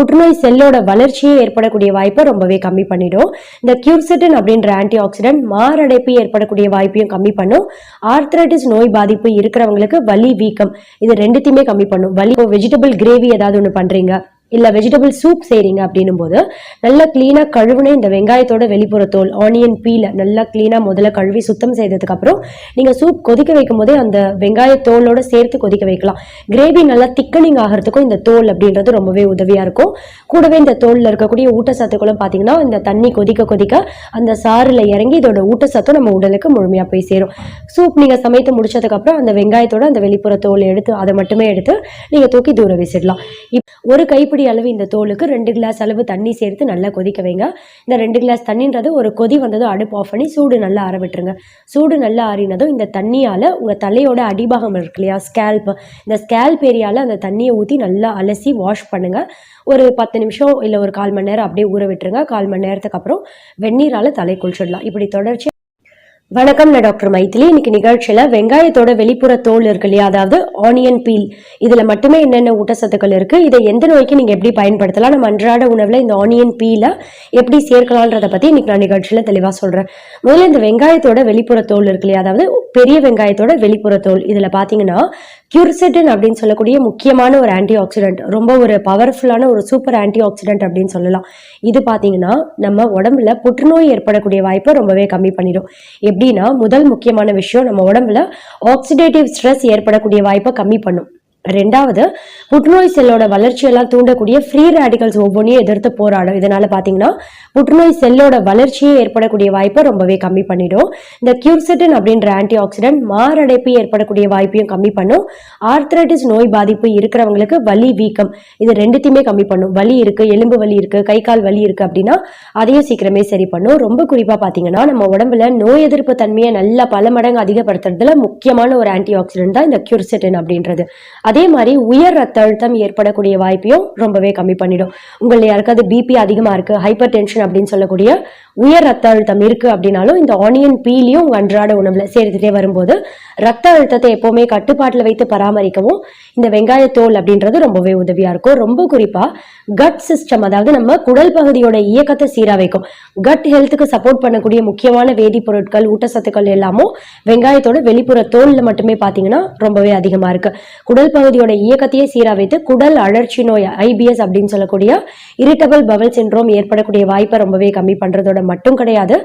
புற்றுநோய் செல்லோட வளர்ச்சியே ஏற்படக்கூடிய வாய்ப்பை ரொம்பவே கம்மி பண்ணிடும். இந்த கியூர்செட்டின் அப்படின்ற ஆன்டி ஆக்சிடென்ட் மாரடைப்பு ஏற்படக்கூடிய வாய்ப்பையும் கம்மி பண்ணும். ஆர்த்ரைட்டிஸ் நோய் பாதிப்பு இருக்கிறவங்களுக்கு வலி வீக்கம் இது ரெண்டுத்தையுமே கம்மி பண்ணும். வலி வெஜிடபிள் கிரேவி ஏதாவது ஒன்று பண்றீங்க. இல்ல வெஜிடபிள் சூப் செய்றீங்க அப்படின்னும் போது நல்லா கிளீனா கழுவுனே இந்த வெங்காயத்தோட வெளிப்புற தோல் ஆனியன் பீல நல்லா கிளீனா முதல்ல கழுவி சுத்தம் செய்ததுக்கு அப்புறம் நீங்க சூப் கொதிக்க வைக்கும் போதே அந்த வெங்காய தோலோட சேர்த்து கொதிக்க வைக்கலாம். கிரேவி நல்லா திக்கனிங் ஆகிறதுக்கும் இந்த தோல் அப்படின்றது ரொம்பவே உதவியா இருக்கும். கூடவே இந்த தோல்ல இருக்கக்கூடிய ஊட்டச்சத்துக்களும் பாத்தீங்கன்னா இந்த தண்ணி கொதிக்க கொதிக்க அந்த சாறுல இறங்கி இதோட ஊட்டச்சத்தும் நம்ம உடலுக்கு முழுமையா போய் சேரும். சூப் நீங்க சமைத்து முடிச்சதுக்கப்புறம் அந்த வெங்காயத்தோட அந்த வெளிப்புற தோல் எடுத்து அதை மட்டுமே எடுத்து நீங்க தூக்கி தூர வீசிடலாம் இப்- ஒரு கைப்பிடி அளவு இந்த தோலுக்கு ரெண்டு கிளாஸ் அளவு தண்ணி சேர்த்து நல்லா கொதிக்க வைங்க. இந்த ரெண்டு கிளாஸ் தண்ணின்றது ஒரு கொதி வந்ததும் அடுப்பு ஆஃப் பண்ணி சூடு நல்லா ஆற விட்டுருங்க. சூடு நல்லா ஆறினதும் இந்த தண்ணியால் உங்கள் தலையோட அடிபாகம் இருக்கு இல்லையா ஸ்கேல்ப் இந்த ஸ்கேல்ப் ஏரியால அந்த தண்ணியை ஊற்றி நல்லா அலசி வாஷ் பண்ணுங்க. ஒரு பத்து நிமிஷம் இல்லை ஒரு கால் மணி நேரம் அப்படியே ஊற விட்டுருங்க. கால் மணி நேரத்துக்கு அப்புறம் வெந்நீரால் தலை குளிச்சிடலாம். இப்படி தொடர்ச்சி வணக்கம் நான் டாக்டர் மைத்திலி இன்னைக்கு நிகழ்ச்சியில வெங்காயத்தோட வெளிப்புற தோல் இருக்கு இல்லையா? அதாவது ஆனியன் பீல் இதுல மட்டுமே என்னென்ன ஊட்டச்சத்துக்கள் இருக்கு? இதை எந்த நோய்க்கு நீங்க எப்படி பயன்படுத்தலாம்? நம்ம அன்றாட உணவுல இந்த ஆனியன் பீல எப்படி சேர்க்கலான்றத பத்தி இன்னைக்கு நான் நிகழ்ச்சியில தெளிவா சொல்றேன். முதல்ல இந்த வெங்காயத்தோட வெளிப்புற தோல் இருக்கு இல்லையா? அதாவது பெரிய வெங்காயத்தோட வெளிப்புற தோல். இதுல பாத்தீங்கன்னா கியூர்செட்டின் அப்படின்னு சொல்லக்கூடிய முக்கியமான ஒரு ஆன்டி ஆக்சிடென்ட் ரொம்ப ஒரு பவர்ஃபுல்லான ஒரு சூப்பர் ஆன்டி ஆக்சிடென்ட் அப்படின்னு சொல்லலாம். இது பார்த்தீங்கன்னா நம்ம உடம்புல புற்றுநோய் ஏற்படக்கூடிய வாய்ப்பை ரொம்பவே கம்மி பண்ணிடும். எப்படின்னா முதல் முக்கியமான விஷயம் நம்ம உடம்புல ஆக்சிடேட்டிவ் ஸ்ட்ரெஸ் ஏற்படக்கூடிய வாய்ப்பை கம்மி பண்ணும். ரெண்டாவது புற்றுநோய் செல்லோட வளர்ச்சியெல்லாம் தூண்டக்கூடிய ஃப்ரீ ரேடிகல்ஸ் ஒவ்வொன்றையும் எதிர்த்து போராடும். இதனால பாத்தீங்கன்னா புற்றுநோய் செல்லோட வளர்ச்சியை ஏற்படக்கூடிய வாய்ப்பை ரொம்பவே கம்மி பண்ணிடும். இந்த கியூர்செட்டின் அப்படின்ற ஆன்டி ஆக்சிடென்ட் மாரடைப்பு ஏற்படக்கூடிய வாய்ப்பையும் கம்மி பண்ணும். ஆர்த்ரைட்டிஸ் நோய் பாதிப்பு இருக்கிறவங்களுக்கு வலி வீக்கம் இது ரெண்டுத்தையுமே கம்மி பண்ணும். வலி இருக்கு எலும்பு வலி இருக்கு கை கால் வலி இருக்கு அப்படின்னா அதையும் சீக்கிரமே சரி பண்ணும். ரொம்ப குறிப்பா பாத்தீங்கன்னா நம்ம உடம்புல நோய் எதிர்ப்பு தன்மையை நல்லா பல மடங்கு அதிகப்படுத்துறதுல முக்கியமான ஒரு ஆன்டி ஆக்சிடென்ட் தான் இந்த கியூர்செட்டின் அப்படின்றது. அதே மாதிரி உயர் ரத்த அழுத்தம் ஏற்படக்கூடிய வாய்ப்பையும் ரொம்பவே கம்மி பண்ணிடும். உங்களை யாருக்காவது பிபி அதிகமா இருக்கு ஹைப்பர் டென்ஷன் அப்படின்னு சொல்லக்கூடிய உயர் ரத்த அழுத்தம் இருக்கு அப்படின்னாலும் இந்த ஆனியன் பீலியும் உங்க அன்றாட உணவுல சேர்த்துட்டே வரும்போது ரத்த அழுத்தத்தை எப்பவுமே கட்டுப்பாட்டில் வைத்து பராமரிக்கவும் இந்த வெங்காயத்தோல் அப்படின்றது ரொம்பவே உதவியா இருக்கும். ரொம்ப குறிப்பா கட் சிஸ்டம் அதாவது நம்ம குடல் பகுதியோட இயக்கத்தை சீரா வைக்கும் கட் ஹெல்த்துக்கு சப்போர்ட் பண்ணக்கூடிய முக்கியமான வேதிப்பொருட்கள் ஊட்டச்சத்துக்கள் எல்லாமும் வெங்காயத்தோட வெளிப்புற தோல்ல மட்டுமே பாத்தீங்கன்னா ரொம்பவே அதிகமா இருக்கு. குடல் பகுதியோட இயக்கத்தையே சீரா வைத்து குடல் அழற்சி நோய் ஐபிஎஸ் அப்படின்னு சொல்லக்கூடிய இரிட்டபிள் பவல் சின்ரோம் ஏற்படக்கூடிய வாய்ப்பை ரொம்பவே கம்மி பண்றதோட மட்டும் கிடையாது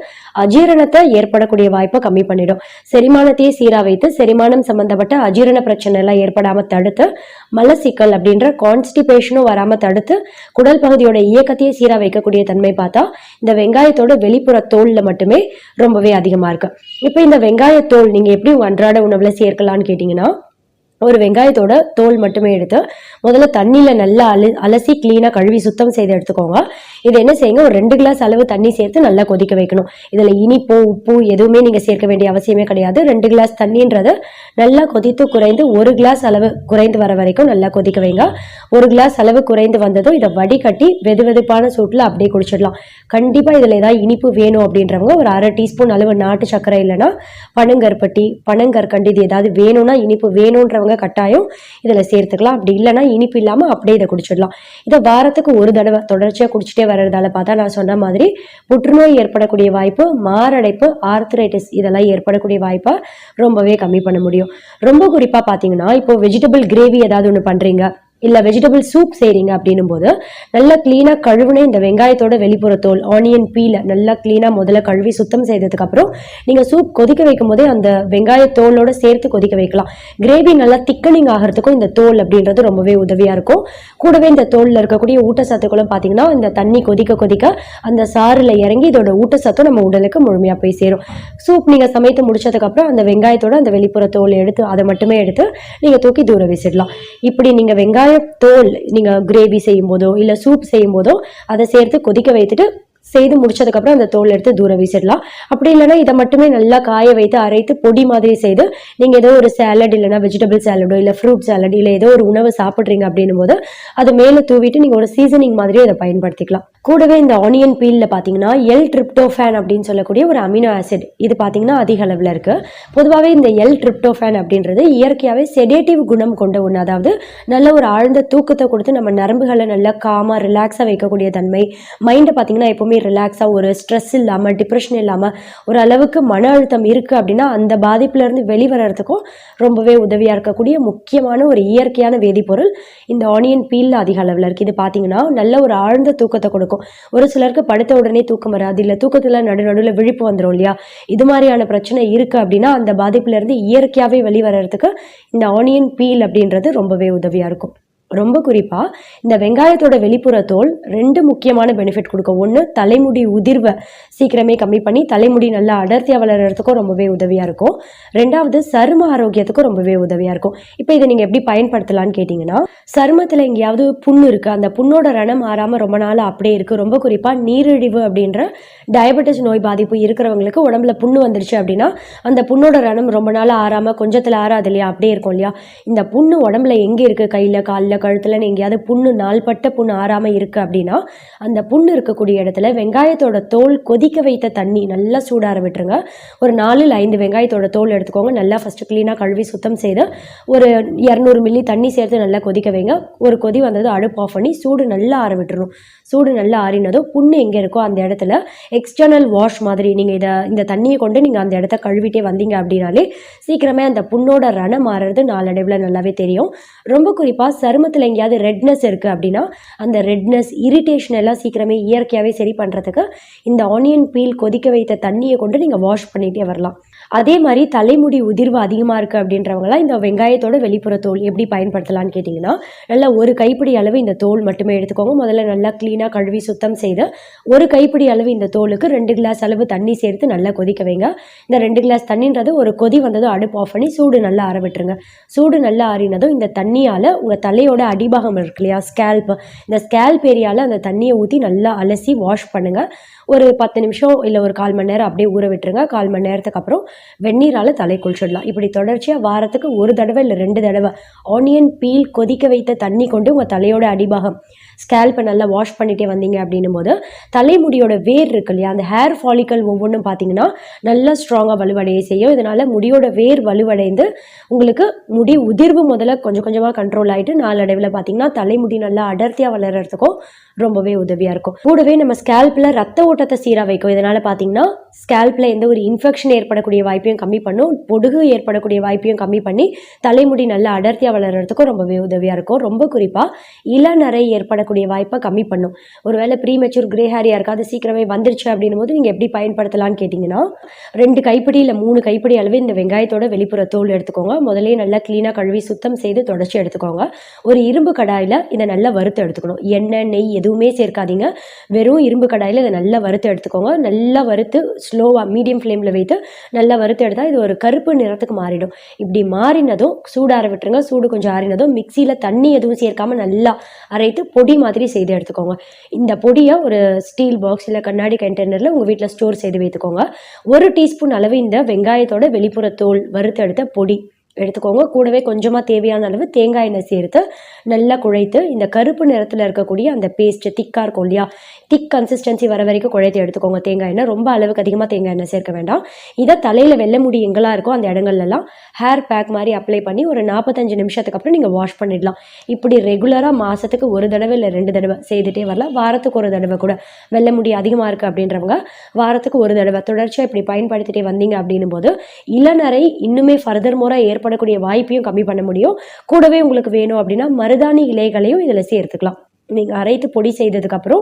அஜீரணத்தை ஏற்படக்கூடிய வாய்ப்பை கம்மி பண்ணிடும். செரிமானத்தையே சீரா வைத்து செரிமானம் சம்பந்தப்பட்ட அஜீரண பிரச்சனை எல்லாம் ஏற்படாம தடுத்து மலசிக்கல் அப்படின்ற கான்ஸ்டிபேஷனும் வராம தடுத்து குடல் பகுதியோட இயக்கத்தையே சீரா வைக்கக்கூடிய தன்மை பார்த்தா இந்த வெங்காயத்தோட வெளிப்புற தோல்ல மட்டுமே ரொம்பவே அதிகமா இருக்கு. இப்போ இந்த வெங்காய தோல் நீங்க எப்படி அன்றாட உணவுல சேர்க்கலாம்னு கேட்டீங்கன்னா ஒரு வெங்காயத்தோட தோல் மட்டுமே எடுத்து முதல்ல தண்ணியில் நல்லா அலு அலசி க்ளீனாக கழுவி சுத்தம் செய்து எடுத்துக்கோங்க. இது என்ன செய்யுங்க? ஒரு ரெண்டு கிளாஸ் அளவு தண்ணி சேர்த்து நல்லா கொதிக்க வைக்கணும். இதில் இனிப்பு உப்பு எதுவுமே நீங்கள் சேர்க்க வேண்டிய அவசியமே கிடையாது. ரெண்டு கிளாஸ் தண்ணின்றது நல்லா கொதித்து குறைந்து ஒரு கிளாஸ் அளவு குறைந்து வர வரைக்கும் நல்லா கொதிக்க வைங்க. ஒரு கிளாஸ் அளவு குறைந்து வந்ததும் இதை வடிகட்டி வெது வெதுப்பான சூட்டில் அப்படியே குடிச்சிடலாம். கண்டிப்பாக இதில் ஏதாவது இனிப்பு வேணும் அப்படின்றவங்க ஒரு அரை டீஸ்பூன் அளவு நாட்டு சர்க்கரை இல்லைன்னா பனங்கற்பட்டி பனங்கற்கண்டு இது ஏதாவது வேணும்னா இனிப்பு வேணுன்றவங்க கட்டாயம் இதில் சேர்த்துக்கலாம். அப்படி இல்லைன்னா இனிப்பு இல்லாமல் அப்படியே இதை குடிச்சிடலாம். இதை வாரத்துக்கு ஒரு தடவை தொடர்ச்சியாக குடிச்சிட்டே வர்றதால பார்த்தா நான் சொன்ன மாதிரி புற்றுநோய் ஏற்படக்கூடிய வாய்ப்பு மாரடைப்பு ஆர்த்ரைட்டிஸ் இதெல்லாம் ஏற்படக்கூடிய வாய்ப்பை ரொம்பவே கம்மி பண்ண முடியும். ரொம்ப குறிப்பாக பார்த்தீங்கன்னா இப்போ வெஜிடபிள் கிரேவி ஏதாவது ஒன்று பண்ணுறீங்க இல்லை வெஜிடபிள் சூப் செய்கிறீங்க அப்படின்னும் போது நல்லா க்ளீனாக கழுவுனே இந்த வெங்காயத்தோட வெளிப்புற தோல் ஆனியன் பீல நல்லா க்ளீனாக முதல்ல கழுவி சுத்தம் செய்ததுக்கப்புறம் நீங்கள் சூப் கொதிக்க வைக்கும் போதே அந்த வெங்காய தோலோட சேர்த்து கொதிக்க வைக்கலாம். கிரேவி நல்லா திக்கனிங் ஆகிறதுக்கும் இந்த தோல் அப்படின்றது ரொம்பவே உதவியாக இருக்கும். கூடவே இந்த தோலில் இருக்கக்கூடிய ஊட்டச்சத்துக்களும் பார்த்தீங்கன்னா இந்த தண்ணி கொதிக்க கொதிக்க அந்த சாறில் இறங்கி இதோட ஊட்டச்சத்தும் நம்ம உடலுக்கு முழுமையாக போய் சேரும். சூப் நீங்கள் சமைத்து முடிச்சதுக்கப்புறம் அந்த வெங்காயத்தோட அந்த வெளிப்புற தோல் எடுத்து அதை மட்டுமே எடுத்து நீங்கள் தூக்கி தூர வீசிடலாம் இப்படி நீங்கள் வெங்காய தோல் நீங்க கிரேவி செய்யும் போதோ இல்லை சூப் செய்யும் போதோ அதை சேர்த்து கொதிக்க வைத்துட்டு செய்து முடிச்சதுக்கப்புறம் அந்த தோல் எடுத்து தூர வீசிடலாம். அப்படி இல்லைன்னா இதை மட்டுமே நல்லா காய வைத்து அரைத்து பொடி மாதிரி செய்து நீங்கள் ஏதோ ஒரு சேலட் இல்லைன்னா வெஜிடபிள் சேலடோ இல்லை ஃப்ரூட் சேலட் இல்லை ஏதோ ஒரு உணவு சாப்பிட்றீங்க அப்படின்னும் போது அதை மேலே தூவிட்டு நீங்கள் ஒரு சீசனிங் மாதிரியே இதை பயன்படுத்திக்கலாம். கூடவே இந்த ஆனியன் பீலில் பார்த்தீங்கன்னா எல் ட்ரிப்டோஃபேன் அப்படின்னு சொல்லக்கூடிய ஒரு அமினோ ஆசிட் இது பார்த்தீங்கன்னா அதிக அளவில் இருக்குது பொதுவாகவே இந்த எல் ட்ரிப்டோஃபேன் அப்படின்றது இயற்கையாகவே செடேட்டிவ் குணம் கொண்ட ஒன்று அதாவது நல்ல ஒரு ஆழ்ந்த தூக்கத்தை கொடுத்து நம்ம நரம்புகளை நல்லா காமாக ரிலாக்ஸாக வைக்கக்கூடிய தன்மை. மைண்டை பார்த்தீங்கன்னா எப்போவுமே ரிலாக்ஸாக ஒரு ஸ்ட்ரெஸ் இல்லாமல் டிப்ரெஷன் இல்லாமல் ஒரு அளவுக்கு மன அழுத்தம் இருக்குது அப்படின்னா அந்த பாதிப்புலேருந்து வெளிவரத்துக்கும் ரொம்பவே உதவியாக இருக்கக்கூடிய முக்கியமான ஒரு இயற்கையான வேதிப்பொருள் இந்த ஆனியன் பீலில் அதிக அளவில் இருக்குது இது பார்த்தீங்கன்னா நல்ல ஒரு ஆழ்ந்த தூக்கத்தை கொடுக்கும். ஒரு சிலருக்கு படுத்த உடனே தூக்கம் வராது இல்லை தூக்கத்தில் நடு நடுவில் விழிப்பு வந்துடும் இல்லையா? இது மாதிரியான பிரச்சனை இருக்குது அப்படின்னா அந்த பாதிப்புலேருந்து இயற்கையாகவே வெளிவரத்துக்கு இந்த ஆனியன் பீல் அப்படின்றது ரொம்பவே உதவியாக இருக்கும். ரொம்ப குறிப்பாக இந்த வெங்காயத்தோட வெளிப்புற தோல் ரெண்டு முக்கியமான பெனிஃபிட் கொடுக்கும். ஒன்று தலைமுடி உதிர்வை சீக்கிரமே கம்மி பண்ணி தலைமுடி நல்லா அடர்த்தியாக வளர்கிறதுக்கும் ரொம்பவே உதவியாக இருக்கும். ரெண்டாவது சரும ஆரோக்கியத்துக்கும் ரொம்பவே உதவியாக இருக்கும். இப்போ இதை நீங்கள் எப்படி பயன்படுத்தலான்னு கேட்டிங்கன்னா சருமத்தில் எங்கேயாவது புண்ணு இருக்குது அந்த புண்ணோட ரணம் மாறாமல் ரொம்ப நாள் அப்படியே இருக்குது ரொம்ப குறிப்பாக நீரிழிவு அப்படின்ற டயபெட்டிஸ் நோய் பாதிப்பு இருக்கிறவங்களுக்கு உடம்புல புண்ணு வந்துருச்சு அப்படின்னா அந்த புண்ணோட ரணம் ரொம்ப நாள் ஆறாமல் கொஞ்சத்தில் ஆறாது இல்லையா? அப்படியே இருக்கும் இல்லையா? இந்த புண்ணு உடம்புல எங்கே இருக்குது கையில் காலில் கழுத்தில் கழுத்துலன்னு எங்கேயாவது புண்ணு நாள்பட்ட புண்ணு ஆறாமல் இருக்குது அப்படின்னா அந்த புண்ணு இருக்கக்கூடிய இடத்துல வெங்காயத்தோட தோல் கொதிக்க வைத்த தண்ணி நல்லா சூடார விட்டுருங்க. ஒரு நாலில் ஐந்து வெங்காயத்தோட தோல் எடுத்துக்கோங்க. நல்லா ஃபஸ்ட்டு க்ளீனாக கழுவி சுத்தம் செய்து ஒரு இரநூறு மில்லி தண்ணி சேர்த்து நல்லா கொதிக்க வைங்க. ஒரு கொதி வந்தது அடுப்பு ஆஃப் பண்ணி சூடு நல்லா ஆற விட்டுரும் சூடு நல்லா ஆறினதும் புண்ணு எங்கே இருக்கோ அந்த இடத்துல எக்ஸ்டர்னல் வாஷ் மாதிரி நீங்கள் இதை இந்த தண்ணியை கொண்டு நீங்கள் அந்த இடத்த கழுவிட்டே வந்தீங்க அப்படின்னாலே சீக்கிரமே அந்த புண்ணோட ரணம் மாறுறது நாளடைவில் நல்லாவே தெரியும். ரொம்ப குறிப்பாக முகத்தில் எங்கேயாவது ரெட்னஸ் இருக்குது அப்படின்னா அந்த ரெட்னஸ் இரிட்டேஷன் எல்லாம் சீக்கிரமே இயற்கையாகவே சரி பண்ணுறதுக்கு இந்த ஆனியன் பீல் கொதிக்க வைத்த தண்ணியை கொண்டு நீங்கள் வாஷ் பண்ணிகிட்டே வரலாம். அதே மாதிரி தலைமுடி உதிர்வு அதிகமாக இருக்குது அப்படின்றவங்களாம் இந்த வெங்காயத்தோட வெளிப்புற தோல் எப்படி பயன்படுத்தலாம்னு கேட்டிங்கன்னா நல்லா ஒரு கைப்பிடி அளவு இந்த தோல் மட்டுமே எடுத்துக்கோங்க. முதல்ல நல்லா க்ளீனாக கழுவி சுத்தம் செய்து ஒரு கைப்பிடி அளவு இந்த தோலுக்கு ரெண்டு கிளாஸ் அளவு தண்ணி சேர்த்து நல்லா கொதிக்க வைங்க. இந்த ரெண்டு கிளாஸ் தண்ணின்றது ஒரு கொதி வந்ததும் அடுப்பு ஆஃப் பண்ணி சூடு நல்லா ஆற விட்டுருங்க. சூடு நல்லா ஆறினதும் இந்த தண்ணியால் உங்கள் தலையோட அடிபாகம் இருக்கு இல்லையா ஸ்கேல்ப் இந்த ஸ்கேல்ப் ஏரியாவில் அந்த தண்ணியை ஊற்றி நல்லா அலசி வாஷ் பண்ணுங்கள் ஒரு பத்து நிமிஷம் இல்லை ஒரு கால் மணி நேரம் அப்படியே ஊற விட்டுருங்க. கால் மணி நேரத்துக்கு அப்புறம் வெந்நீரால் தலை குளிச்சிடலாம். இப்படி தொடர்ச்சியாக வாரத்துக்கு ஒரு தடவை இல்லை ரெண்டு தடவை ஆனியன் பீல் கொதிக்க வைத்த தண்ணி கொண்டு உங்கள் தலையோட அடிபாகம். ஸ்கேல்ப்பை நல்லா வாஷ் பண்ணிகிட்டே வந்தீங்க அப்படின்னும் போது தலைமுடியோட வேர் இருக்கு இல்லையா அந்த ஹேர் ஃபாலிக்கல் ஒவ்வொன்றும் பார்த்தீங்கன்னா நல்லா ஸ்ட்ராங்காக வலுவடைய செய்யும். இதனால் முடியோட வேர் வலுவடைந்து உங்களுக்கு முடி உதிர்வு முதல்ல கொஞ்சம் கொஞ்சமாக கண்ட்ரோல் ஆகிட்டு நாளடைவில் பார்த்தீங்கன்னா தலைமுடி நல்லா அடர்த்தியாக வளர்கிறதுக்கும் ரொம்பவே உதவியாக இருக்கும். கூடவே நம்ம ஸ்கேல்பில் ரத்த ஓட்டத்தை சீராக வைக்கும். இதனால் பார்த்தீங்கன்னா ஸ்கேல்பில் எந்த ஒரு இன்ஃபெக்ஷன் ஏற்படக்கூடிய வாய்ப்பையும் கம்மி பண்ணும். பொடுகு ஏற்படக்கூடிய வாய்ப்பையும் கம்மி பண்ணி தலைமுடி நல்லா அடர்த்தியாக வளர்கிறதுக்கும் ரொம்பவே உதவியாக இருக்கும். ரொம்ப குறிப்பாக இளநரை ஏற்படக்கூடிய வாய்ப்பை கம்மி பண்ணும். ஒருவேளை ப்ரீ மெச்சூர் கிரே ஹேர் யாருக்காவது சீக்கிரமே வந்துருச்சு அப்படின்னும் போது நீங்கள் எப்படி பயன்படுத்தலாம்னு கேட்டிங்கன்னா ரெண்டு கைப்பிடி இல்லை மூணு கைப்பிடி அளவு இந்த வெங்காயத்தோட வெளிப்புற தோல் எடுத்துக்கோங்க. முதலே நல்லா க்ளீனாக கழுவி சுத்தம் செய்து தொடச்சி எடுத்துக்கோங்க. ஒரு இரும்பு கடாயில் இதை நல்லா வறுத்து எடுத்துக்கணும். எண்ணெய் நெய் எதுவுமே சேர்க்காதீங்க. வெறும் இரும்பு கடாயில் இதை நல்லா வறுத்து எடுத்துக்கோங்க. நல்லா வறுத்து ஸ்லோவாக மீடியம் ஃப்ளேமில் வைத்து நல்லா வறுத்து எடுத்தால் இது ஒரு கருப்பு நிறத்துக்கு மாறிடும். இப்படி மாறினதும் சூடார விட்டுருங்க. சூடு கொஞ்சம் ஆறினதும் மிக்சியில் தண்ணி எதுவும் சேர்க்காமல் நல்லா அரைத்து பொடி மாதிரி செய்து எடுத்துக்கோங்க. இந்த பொடியை ஒரு ஸ்டீல் பாக்ஸ் இல்லை கண்ணாடி கண்டெய்னரில் உங்கள் வீட்டில் ஸ்டோர் செய்து வைத்துக்கோங்க. ஒரு டீஸ்பூன் அளவு இந்த வெங்காயத்தோட வெளிப்புற தோல் வறுத்து எடுத்த பொடி. எடுத்துக்கோங்க. கூடவே கொஞ்சமாக தேவையான அளவு தேங்காய் எண்ணெய் சேர்த்து நல்லா குழைத்து இந்த கருப்பு நிறத்தில் இருக்கக்கூடிய அந்த பேஸ்ட்டு திக்காக இருக்கும் இல்லையா? திக் கன்சிஸ்டன்சி வர வரைக்கும் குழைத்து எடுத்துக்கோங்க. தேங்காய் எண்ணெய். ரொம்ப அளவுக்கு அதிகமாக தேங்காய் எண்ணெய் சேர்க்க வேண்டாம். இதை தலையில் வெள்ளை முடி எங்கெல்லாம் இருக்கோ அந்த இடங்கள்லாம் ஹேர் பேக் மாதிரி அப்ளை பண்ணி ஒரு நாற்பத்தஞ்சு நிமிஷத்துக்கு அப்புறம் நீங்கள் வாஷ் பண்ணிடலாம். இப்படி ரெகுலராக மாதத்துக்கு ஒரு தடவை இல்லை ரெண்டு தடவை செய்துட்டே வரலாம். வாரத்துக்கு ஒரு தடவை கூட. வெள்ளை முடி அதிகமாக இருக்குது அப்படின்றவங்க வாரத்துக்கு ஒரு தடவை. தொடர்ச்சியாக இப்படி பயன்படுத்திட்டே வந்தீங்க அப்படின்னும் போது இளநரை இன்னுமே ஃபர்தர் மோராக ஏற்படக்கூடிய வாய்ப்பையும் கம்மி பண்ண முடியும். கூடவே உங்களுக்கு வேணும் அப்படின்னா மருதாணி இலைகளையும் இதில் சேர்த்துக்கலாம். நீங்கள் அரைத்து பொடி செய்ததுக்கப்புறம்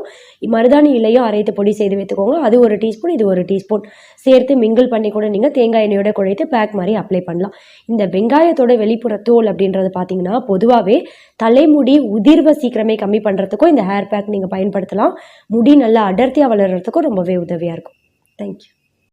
மருதாணி இலையும் அரைத்து பொடி செய்து வைத்துக்கோங்க. அது ஒரு டீஸ்பூன் இது ஒரு டீஸ்பூன். சேர்த்து மிங்கிள் பண்ணி கூட நீங்கள் தேங்காய் எண்ணெயோட குழைத்து பேக் மாதிரி அப்ளை பண்ணலாம். இந்த வெங்காயத்தோட வெளிப்புற தோல் அப்படின்றது பார்த்தீங்கன்னா பொதுவாகவே தலைமுடி உதிர்வை சீக்கிரமே கம்மி பண்ணுறதுக்கும் இந்த ஹேர் பேக் நீங்கள் பயன்படுத்தலாம். முடி நல்லா அடர்த்தியாக வளர்கிறதுக்கும் ரொம்பவே உதவியாக இருக்கும். தேங்க்யூ